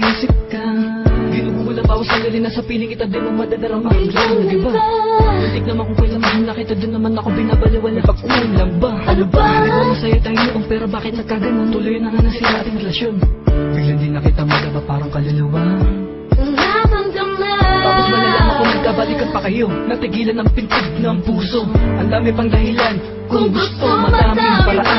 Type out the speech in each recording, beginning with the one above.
isip ka. Ginugugula pa ako sandali na sa piling kita Di mo madadarama ang loob na diba Muntik naman kung kailan mahal na kita Doon naman ako binabaliwala. Pagkulang ba? Ano ba? Di ba masaya tayo noong pero bakit nagkaganon? Tuloy na nga na sila ating relasyon. Bigla din nakita mo diba parang kaluluwa. Tapos malalaman ko magkabalikan pa kayo. Natigilan ang pintig ng puso. Ang dami pang dahilan. Kung gusto madaming paraan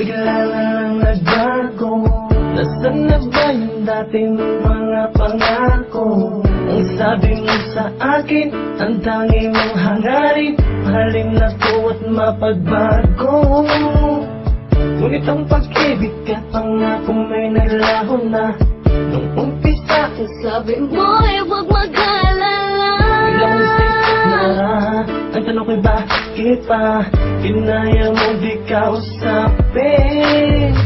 bigla na lang nagbago? Nasaan na ba yung dating mga pangako? Ang sabi mo sa akin, ang tangi mong hangarin. Mahalin na ko at mapagbago. Ngunit ang pag-ibig at pangako may naglaho na. Nung umpisa, Sabi mo ay huwag mag-alala. Na Ang tanong ko'y bakit pa? Kinaya mo di ka usapin